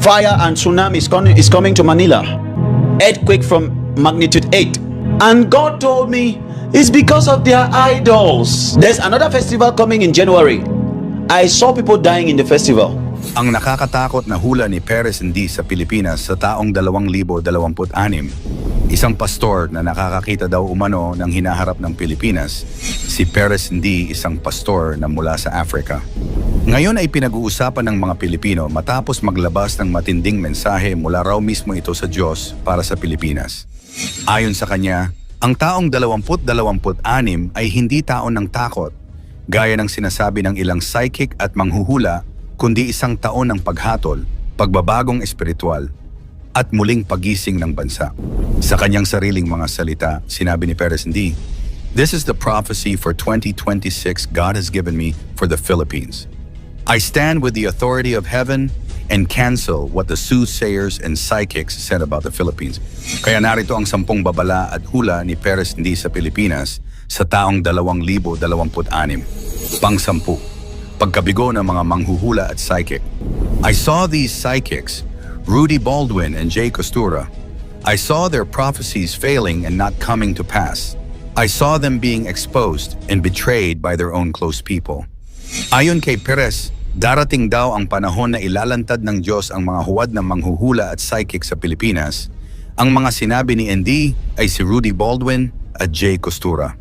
Fire and tsunami is coming, is coming to Manila. Earthquake from magnitude 8. And God told me it's because of their idols. There's another festival coming in January. I saw people dying in the festival. Ang nakakatakot na hula ni Perez Hindi sa Pilipinas sa taong 2026, isang pastor na nakakakita daw umano ng hinaharap ng Pilipinas, si Perez Hindi isang pastor na mula sa Africa. Ngayon ay pinag-uusapan ng mga Pilipino matapos maglabas ng matinding mensahe mula raw mismo ito sa Diyos para sa Pilipinas. Ayon sa kanya, ang taong 20-26 ay hindi taon ng takot, gaya ng sinasabi ng ilang psychic at manghuhula, kundi isang taon ng paghatol, pagbabagong espiritual, at muling pagising ng bansa. Sa kanyang sariling mga salita, sinabi ni Perez hindi, This is the prophecy for 2026 God has given me for the Philippines. I stand with the authority of heaven and cancel what the soothsayers and psychics said about the Philippines. Kaya narito ang sampung babala at hula ni Perez hindi sa Pilipinas sa taong 2026. Pang-sampu, pagkabigo ng mga manghuhula at psychic. I saw these psychics, Rudy Baldwin and Jay Costura. I saw their prophecies failing and not coming to pass. I saw them being exposed and betrayed by their own close people. Ayon kay Perez, darating daw ang panahon na ilalantad ng Diyos ang mga huwad ng manghuhula at psychic sa Pilipinas. Ang mga sinabi ni ND ay si Rudy Baldwin at Jay Costura.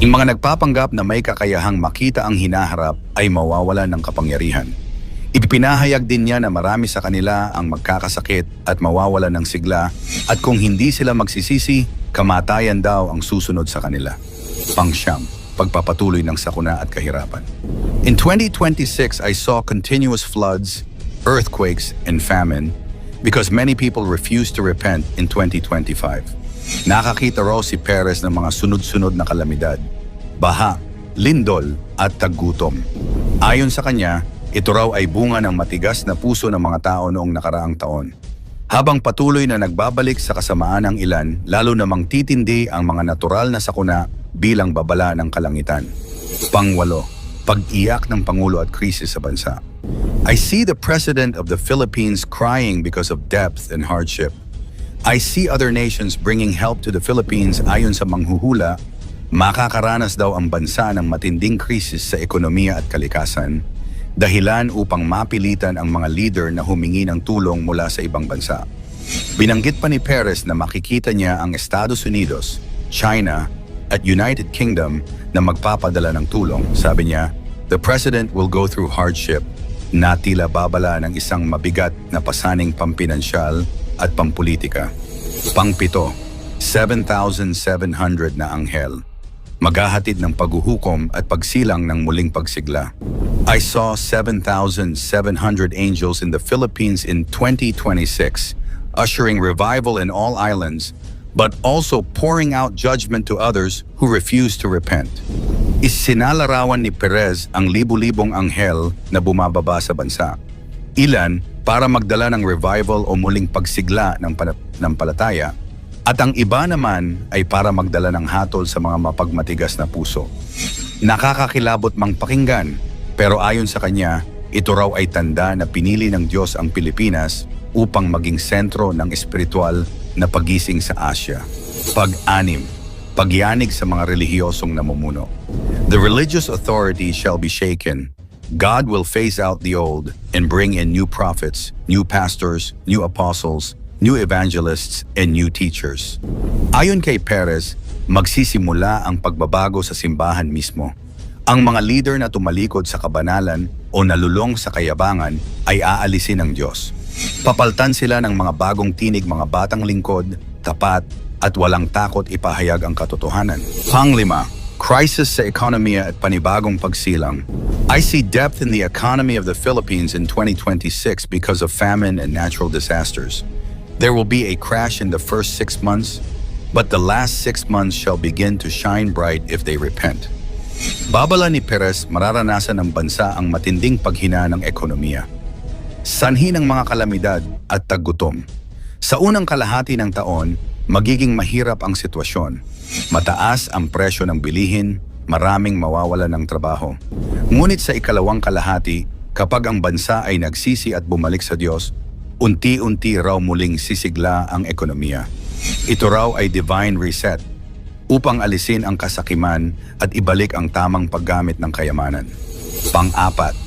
Ang mga nagpapanggap na may kakayahang makita ang hinaharap ay mawawalan ng kapangyarihan. Ipinahayag din niya na marami sa kanila ang magkakasakit at mawawalan ng sigla at kung hindi sila magsisisi, kamatayan daw ang susunod sa kanila. Pangsyam, pagpapatuloy ng sakuna at kahirapan. In 2026, I saw continuous floods, earthquakes, and famine because many people refused to repent in 2025. Nakakita raw si Perez ng mga sunod-sunod na kalamidad, baha, lindol at taggutom. Ayon sa kanya, ito raw ay bunga ng matigas na puso ng mga tao noong nakaraang taon. Habang patuloy na nagbabalik sa kasamaan ng ilan, lalo namang titindi ang mga natural na sakuna bilang babala ng kalangitan. Pangwalo, pag-iyak ng Pangulo at krisis sa bansa. I see the President of the Philippines crying because of depth and hardship. I see other nations bringing help to the Philippines ayon sa manghuhula, makakaranas daw ang bansa ng matinding krisis sa ekonomiya at kalikasan, dahilan upang mapilitan ang mga leader na humingi ng tulong mula sa ibang bansa. Binanggit pa ni Perez na makikita niya ang Estados Unidos, China, at United Kingdom na magpapadala ng tulong. Sabi niya, The President will go through hardship na tila babala ng isang mabigat na pasaning pampinansyal at pampolitika. Pangpito, 7,700 na anghel. Maghahatid ng paghuhukom at pagsilang ng muling pagsigla. I saw 7,700 angels in the Philippines in 2026, ushering revival in all islands, but also pouring out judgment to others who refuse to repent. Isinalarawan ni Perez ang libu-libong anghel na bumababa sa bansa. Ilan para magdala ng revival o muling pagsigla ng pana- ng palataya, at ang iba naman ay para magdala ng hatol sa mga mapagmatigas na puso. Nakakakilabot mang pakinggan, pero ayon sa kanya, ito raw ay tanda na pinili ng Diyos ang Pilipinas upang maging sentro ng espiritual na pagising sa Asya. Pag-anim, pagyanig sa mga relihiyosong namumuno. The religious authority shall be shaken. God will phase out the old and bring in new prophets, new pastors, new apostles, new evangelists, and new teachers. Ayon kay Perez, magsisimula ang pagbabago sa simbahan mismo. Ang mga leader na tumalikod sa kabanalan o nalulong sa kayabangan ay aalisin ng Diyos. Papaltan sila ng mga bagong tinig mga batang lingkod, tapat, at walang takot ipahayag ang katotohanan. Panglima, crisis sa ekonomiya at panibagong pagsilang. I see depth in the economy of the Philippines in 2026 because of famine and natural disasters. There will be a crash in the first six months, but the last six months shall begin to shine bright if they repent. Babala ni Perez, mararanasan ng bansa ang matinding paghina ng ekonomiya. Sanhi ng mga kalamidad at taggutom. Sa unang kalahati ng taon, magiging mahirap ang sitwasyon. Mataas ang presyo ng bilihin, maraming mawawala ng trabaho. Ngunit sa ikalawang kalahati, kapag ang bansa ay nagsisi at bumalik sa Diyos, unti-unti raw muling sisigla ang ekonomiya. Ito raw ay divine reset upang alisin ang kasakiman at ibalik ang tamang paggamit ng kayamanan. Pang-apat,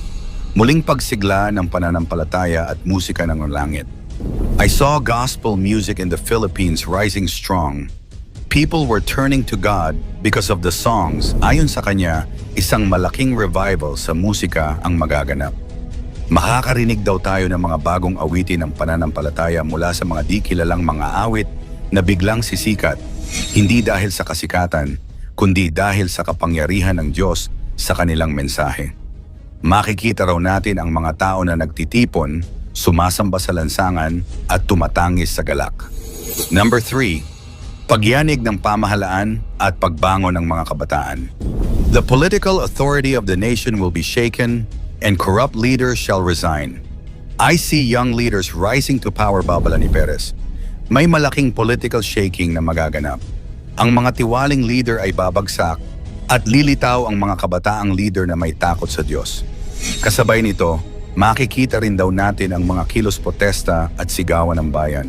muling pagsigla ng pananampalataya at musika ng langit. I saw gospel music in the Philippines rising strong. People were turning to God because of the songs. Ayon sa kanya, isang malaking revival sa musika ang magaganap. Makakarinig daw tayo ng mga bagong awitin ng pananampalataya mula sa mga di kilalang mga awit na biglang sisikat, hindi dahil sa kasikatan, kundi dahil sa kapangyarihan ng Diyos sa kanilang mensahe. Makikita raw natin ang mga tao na nagtitipon, sumasamba sa lansangan at tumatangis sa galak. Number 3. Pagyanig ng pamahalaan at pagbangon ng mga kabataan. The political authority of the nation will be shaken and corrupt leaders shall resign. I see young leaders rising to power, babala ni Perez. May malaking political shaking na magaganap. Ang mga tiwaling leader ay babagsak at lilitaw ang mga kabataang leader na may takot sa Diyos. Kasabay nito, makikita rin daw natin ang mga kilos protesta at sigawan ng bayan.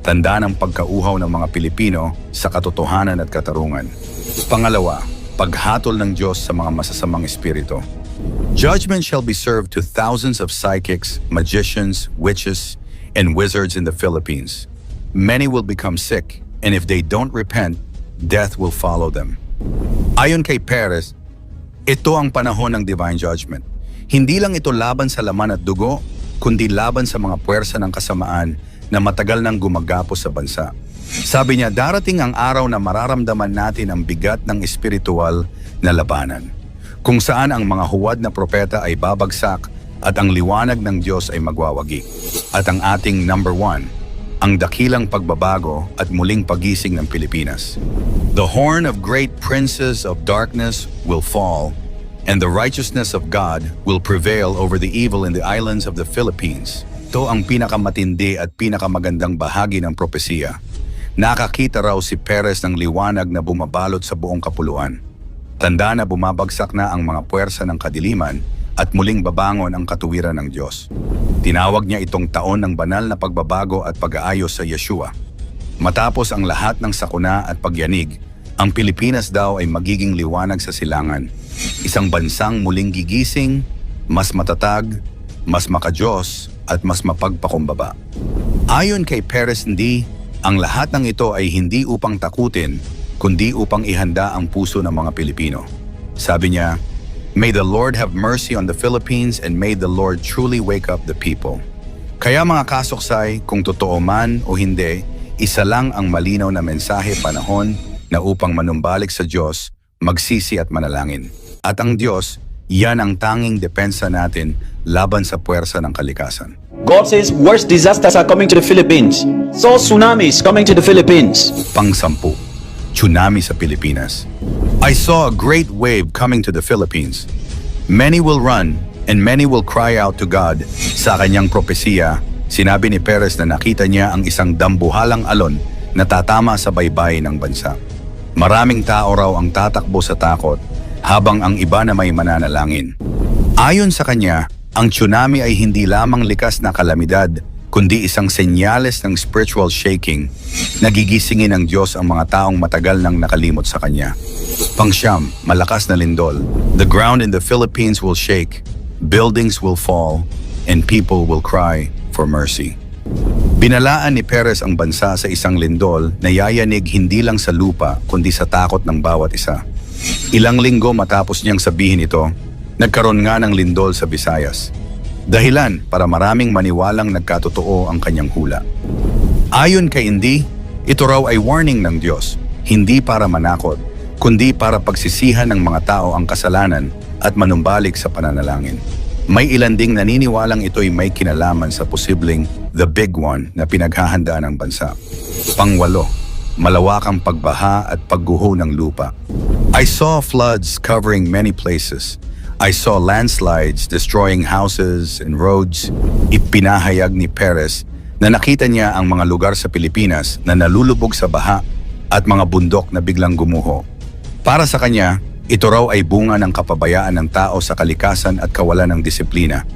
Tanda ng pagkauhaw ng mga Pilipino sa katotohanan at katarungan. Pangalawa, paghatol ng Diyos sa mga masasamang espiritu. Judgment shall be served to thousands of psychics, magicians, witches, and wizards in the Philippines. Many will become sick, and if they don't repent, death will follow them. Ayon kay Perez, ito ang panahon ng divine judgment. Hindi lang ito laban sa laman at dugo, kundi laban sa mga puwersa ng kasamaan na matagal nang gumagapos sa bansa. Sabi niya, darating ang araw na mararamdaman natin ang bigat ng espiritual na labanan, kung saan ang mga huwad na propeta ay babagsak at ang liwanag ng Diyos ay magwawagi. At ang ating number one, ang dakilang pagbabago at muling pagising ng Pilipinas. The horn of great princes of darkness will fall, and the righteousness of God will prevail over the evil in the islands of the Philippines. Ito ang pinakamatindi at pinakamagandang bahagi ng propesiya. Nakakita raw si Perez ng liwanag na bumabalot sa buong kapuluan. Tanda na bumabagsak na ang mga puwersa ng kadiliman at muling babangon ang katuwiran ng Diyos. Tinawag niya itong taon ng banal na pagbabago at pag-aayos sa Yeshua. Matapos ang lahat ng sakuna at pagyanig, ang Pilipinas daw ay magiging liwanag sa silangan. Isang bansang muling gigising, mas matatag, mas makajos, at mas mapagpakumbaba. Ayon kay Perez Ndi, ang lahat ng ito ay hindi upang takutin, kundi upang ihanda ang puso ng mga Pilipino. Sabi niya, May the Lord have mercy on the Philippines and may the Lord truly wake up the people. Kaya mga kasuksay, kung totoo man o hindi, isa lang ang malinaw na mensahe panahon na upang manumbalik sa Diyos, magsisi at manalangin. At ang Diyos, yan ang tanging depensa natin laban sa puwersa ng kalikasan. God says worst disasters are coming to the Philippines. So tsunamis coming to the Philippines. Pang-sampu, tsunami sa Pilipinas. I saw a great wave coming to the Philippines. Many will run and many will cry out to God. Sa kanyang propesiya, sinabi ni Perez na nakita niya ang isang dambuhalang alon na tatama sa baybay ng bansa. Maraming tao raw ang tatakbo sa takot habang ang iba na may mananalangin. Ayon sa kanya, ang tsunami ay hindi lamang likas na kalamidad, kundi isang senyales ng spiritual shaking. Nagigisingin ng Diyos ang mga taong matagal nang nakalimot sa Kanya. Pangsyam, malakas na lindol. The ground in the Philippines will shake, buildings will fall, and people will cry for mercy. Binalaan ni Perez ang bansa sa isang lindol na yayanig hindi lang sa lupa kundi sa takot ng bawat isa. Ilang linggo matapos niyang sabihin ito, nagkaroon nga ng lindol sa Visayas. Dahilan para maraming maniwalang nagkatotoo ang kanyang hula. Ayon kay Indi, ito raw ay warning ng Diyos, hindi para manakot, kundi para pagsisihan ng mga tao ang kasalanan at manumbalik sa pananalangin. May ilan ding naniniwalang ito'y may kinalaman sa posibleng the big one na pinaghahandaan ng bansa. Pangwalo, malawakang pagbaha at pagguho ng lupa. I saw floods covering many places. I saw landslides destroying houses and roads. Ipinahayag ni Perez na nakita niya ang mga lugar sa Pilipinas na nalulubog sa baha at mga bundok na biglang gumuho. Para sa kanya, ito raw ay bunga ng kapabayaan ng tao sa kalikasan at kawalan ng disiplina.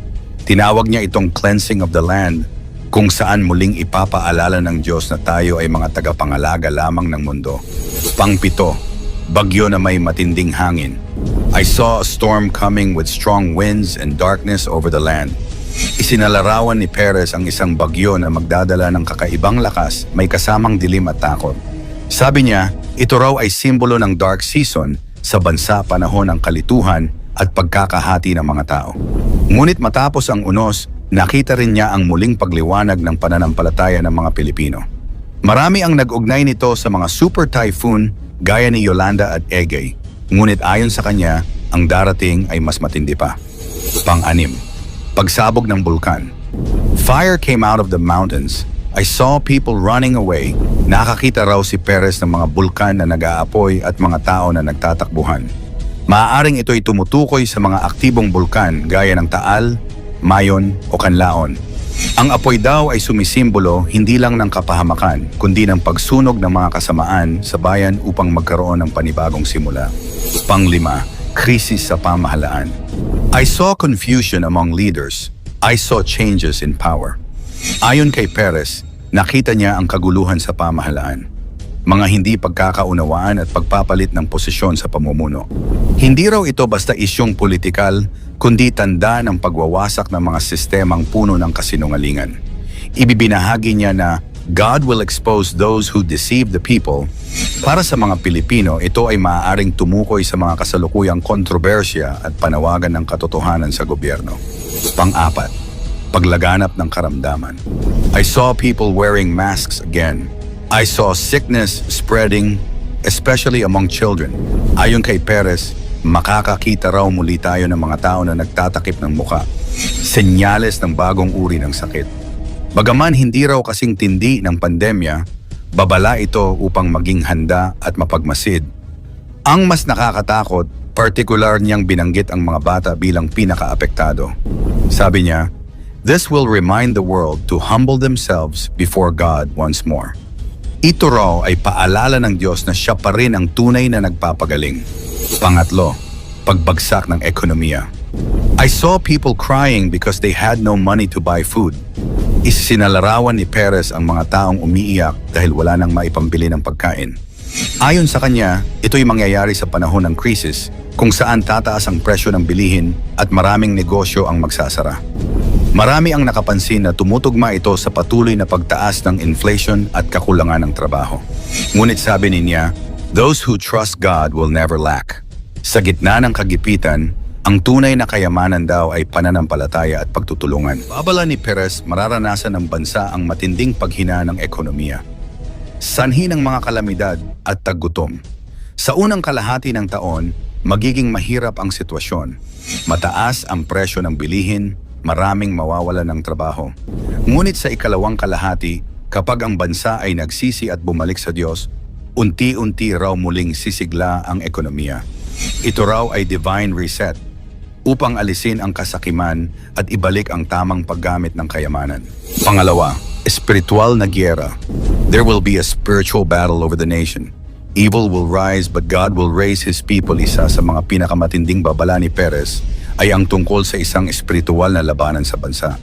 Tinawag niya itong cleansing of the land kung saan muling ipapaalala ng Diyos na tayo ay mga tagapangalaga lamang ng mundo. Pangpito, bagyo na may matinding hangin. I saw a storm coming with strong winds and darkness over the land. Isinalarawan ni Perez ang isang bagyo na magdadala ng kakaibang lakas, may kasamang dilim at takot. Sabi niya, ito raw ay simbolo ng dark season sa bansa panahon ng kalituhan at pagkakahati ng mga tao. Ngunit matapos ang unos, nakita rin niya ang muling pagliwanag ng pananampalataya ng mga Pilipino. Marami ang nag-ugnay nito sa mga super typhoon gaya ni Yolanda at Egay. Ngunit ayon sa kanya, ang darating ay mas matindi pa. Pang-anim, pagsabog ng bulkan. Fire came out of the mountains. I saw people running away. Nakakita raw si Perez ng mga bulkan na nag-aapoy at mga tao na nagtatakbuhan. Maaaring ito'y tumutukoy sa mga aktibong bulkan gaya ng Taal, Mayon o Kanlaon. Ang apoy daw ay sumisimbolo hindi lang ng kapahamakan, kundi ng pagsunog ng mga kasamaan sa bayan upang magkaroon ng panibagong simula. Panglima, krisis sa pamahalaan. I saw confusion among leaders. I saw changes in power. Ayon kay Perez, nakita niya ang kaguluhan sa pamahalaan. Mga hindi pagkakaunawaan at pagpapalit ng posisyon sa pamumuno. Hindi raw ito basta isyong politikal, kundi tanda ng pagwawasak ng mga sistemang puno ng kasinungalingan. Ibibinahagi niya na God will expose those who deceive the people. Para sa mga Pilipino, ito ay maaaring tumukoy sa mga kasalukuyang kontrobersya at panawagan ng katotohanan sa gobyerno. Pang-apat, paglaganap ng karamdaman. I saw people wearing masks again. I saw sickness spreading, especially among children. Ayon kay Perez, makakakita raw muli tayo ng mga tao na nagtatakip ng muka. Senyales ng bagong uri ng sakit. Bagaman hindi raw kasing tindi ng pandemya, babala ito upang maging handa at mapagmasid. Ang mas nakakatakot, particular niyang binanggit ang mga bata bilang pinakaapektado. Sabi niya, This will remind the world to humble themselves before God once more. Ito raw ay paalala ng Diyos na siya pa rin ang tunay na nagpapagaling. Pangatlo, pagbagsak ng ekonomiya. I saw people crying because they had no money to buy food. Isinalarawan ni Perez ang mga taong umiiyak dahil wala nang maipambili ng pagkain. Ayon sa kanya, ito'y mangyayari sa panahon ng krisis kung saan tataas ang presyo ng bilihin at maraming negosyo ang magsasara. Marami ang nakapansin na tumutugma ito sa patuloy na pagtaas ng inflation at kakulangan ng trabaho. Ngunit sabi niya, those who trust God will never lack. Sa gitna ng kagipitan, ang tunay na kayamanan daw ay pananampalataya at pagtutulungan. Babala ni Perez, mararanasan ng bansa ang matinding paghina ng ekonomiya. Sanhi ng mga kalamidad at taggutom. Sa unang kalahati ng taon, magiging mahirap ang sitwasyon. Mataas ang presyo ng bilihin, maraming mawawala ng trabaho. Ngunit sa ikalawang kalahati, kapag ang bansa ay nagsisi at bumalik sa Diyos, unti-unti raw muling sisigla ang ekonomiya. Ito raw ay divine reset upang alisin ang kasakiman at ibalik ang tamang paggamit ng kayamanan. Pangalawa, espiritual na gyera. There will be a spiritual battle over the nation. Evil will rise but God will raise His people. Isa sa mga pinakamatinding babala ni Perez ay ang tungkol sa isang espiritual na labanan sa bansa.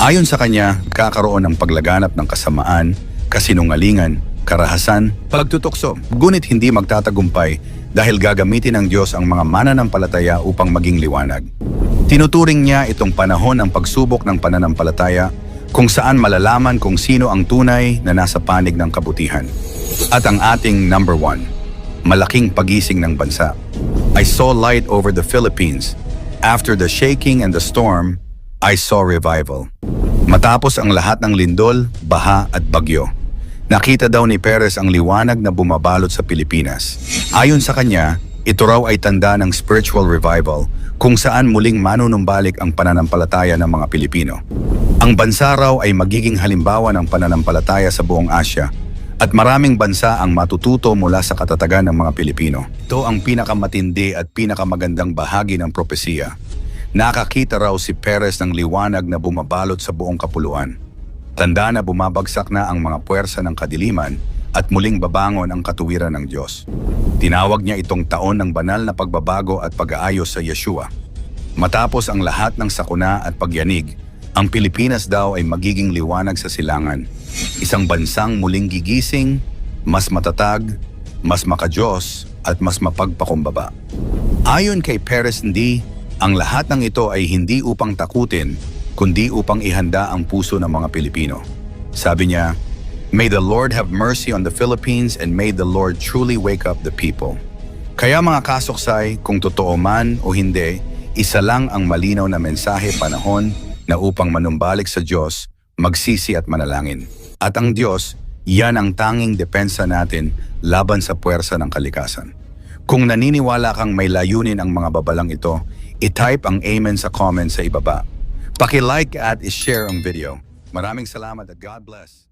Ayon sa kanya, kakaroon ng paglaganap ng kasamaan, kasinungalingan, karahasan, pagtutukso, ngunit hindi magtatagumpay dahil gagamitin ng Diyos ang mga mananampalataya upang maging liwanag. Tinuturing niya itong panahon ng pagsubok ng pananampalataya kung saan malalaman kung sino ang tunay na nasa panig ng kabutihan. At ang ating number one, malaking pagising ng bansa. I saw light over the Philippines. After the shaking and the storm, I saw revival. Matapos ang lahat ng lindol, baha at bagyo, nakita daw ni Perez ang liwanag na bumabalot sa Pilipinas. Ayon sa kanya, ito raw ay tanda ng spiritual revival kung saan muling manunumbalik ang pananampalataya ng mga Pilipino. Ang bansa raw ay magiging halimbawa ng pananampalataya sa buong Asya at maraming bansa ang matututo mula sa katatagan ng mga Pilipino. Ito ang pinakamatindi at pinakamagandang bahagi ng propesiya. Nakakita raw si Perez ng liwanag na bumabalot sa buong kapuluan. Tanda na bumabagsak na ang mga puwersa ng kadiliman at muling babangon ang katuwiran ng Diyos. Tinawag niya itong taon ng banal na pagbabago at pag-aayos sa Yeshua. Matapos ang lahat ng sakuna at pagyanig, Ang Pilipinas daw ay magiging liwanag sa silangan. Isang bansang muling gigising, mas matatag, mas makajos, at mas mapagpakumbaba. Ayon kay Perez D, ang lahat ng ito ay hindi upang takutin, kundi upang ihanda ang puso ng mga Pilipino. Sabi niya, May the Lord have mercy on the Philippines and may the Lord truly wake up the people. Kaya mga kasuksay, kung totoo man o hindi, isa lang ang malinaw na mensahe panahon na upang manumbalik sa Diyos, magsisi at manalangin. At ang Diyos, yan ang tanging depensa natin laban sa puwersa ng kalikasan. Kung naniniwala kang may layunin ang mga babalang ito, i-type ang amen sa comment sa ibaba. Paki-like at i-share ang video. Maraming salamat at God bless.